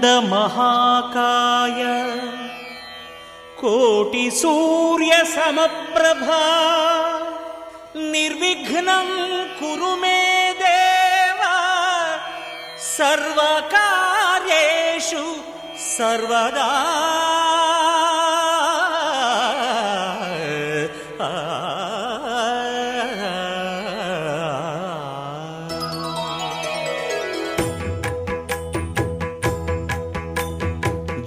दमकाय कोटि सूर्य कोटिसूर्यसमप्रभा निर्विघ्नं कुरु मे देव। सर्वकार्येषु सर्वदा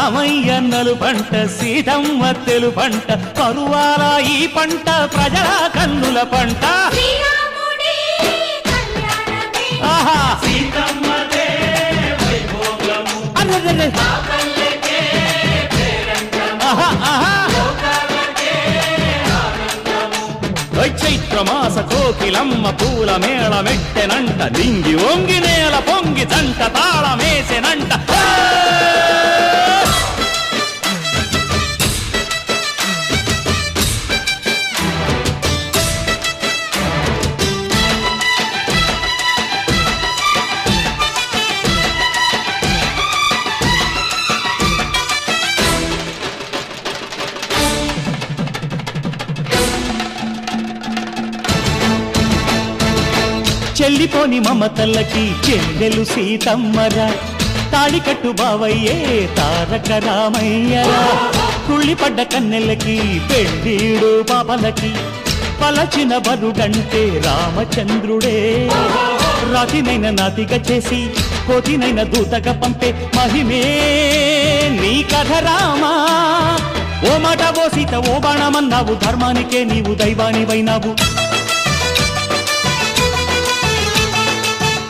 రామయ్య నలు పంట సీతమ్మ తెలు పంట కరువాల ఈ పంట ప్రజల కన్నుల పంట. శ్రీరాముడి కళ్యాణమే. ఆహా! సీతమ్మదే వైభోగము. అరెరెరె. పల్లెకే ఆహా, ఆహా. లోకాలకే ఆనందము. ఓయ్ చైత్రమాస కోకిలమ్మ పూల మేళ మెట్టెనంట దింగి ఒంగి నేల పొంగి జంట తాళమేసెనంట. హే! మమతల్లకి చెల్లెలు సీతమ్మరా. తాళికట్టు బావయ్యే తారక రామయ్యరా. కుళ్ళిపడ్డ కన్నెలకి పెళ్ళీడు పాపలకి పలచిన బరుడంటే రామచంద్రుడే. రాతినైన నాతిగా చేసి కోతినైన దూతగా పంపే మహిమే నీ కథ రామా. ఓ మాట ఓ సీత ఓ బాణమన్నావు ధర్మానికే నీవు దైవానివైనావు.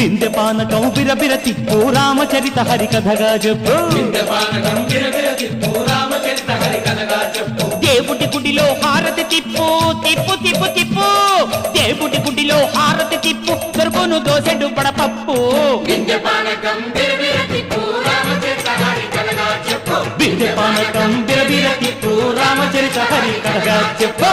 బిందె పానకం బిరబిర తిప్పు రామచరిత హరి కథగా చెప్పు. దేవుడి గుడిలో హారతి తిప్పు తిప్పు తిప్పు తిప్పు. దేవుడి గుడిలో హారతి తిప్పు దొరుకును దోసెడు పడపప్పు హరి కథగా బిందె పానకం బిరబిర తిప్పు రామచరిత హరికథగా చెప్పు.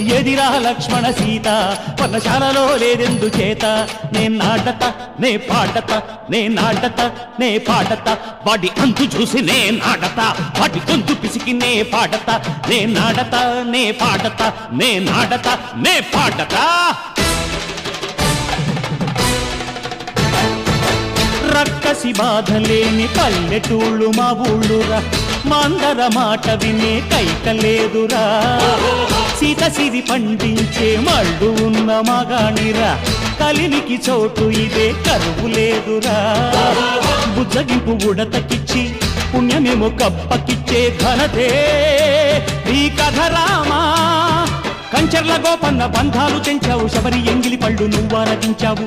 ఎదిరా లక్ష్మణ సీత పర్ణశాలలో లేదెందు చేత? నే నాటత నే పాటత నే నాటత నే పాటత. వాడి అంతు చూసి నే నాటత వాటి గొంతు పిసికి నే పాటత. నే నాటత నే పాటత నే నాటత నే పాటత. రక్కసి బాధలేని పల్లెటూళ్ళు మా ఊళ్ళురా. మందర మాట వినే కైకలేదురా సీత సిరి పండించే మళ్ళు ఉన్న మగాణిరా కలినికి చోటు ఇదే కరువు లేదురా. బుజ్జగింపు ఉడతకిచ్చి పుణ్యమేమో కప్పకిచ్చే ఘనతే. ఈ కథ రామా కంచర్ల గోపన్న బంధాలు తెంచావు. శబరి ఎంగిలి పళ్ళు నువ్వారగించావు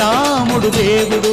శ్రీరాముడు దేవుడు.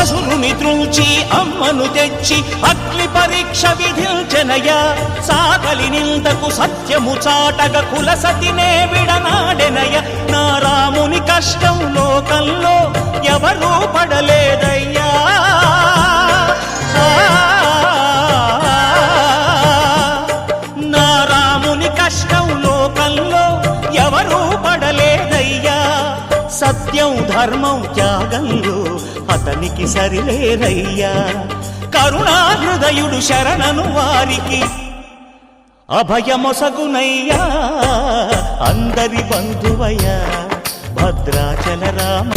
అసురుని త్రుంచి అమ్మను తెచ్చి అగ్ని పరీక్ష విధించెనయా సాగలి నిందకు సత్యము చాటగ కులసతినే విడనాడెనయ నా రాముని కష్టం లోకంలో ఎవరూ పడలేదయ్యా. నా రాముని కష్టం సత్యం ధర్మం త్యాగంలో అతనికి సరిలేరయ్యా. కరుణాహృదయుడు శరణను వారికి అభయమొసగునయ్యా. అందరి బంధువయ్యా భద్రాచల రామ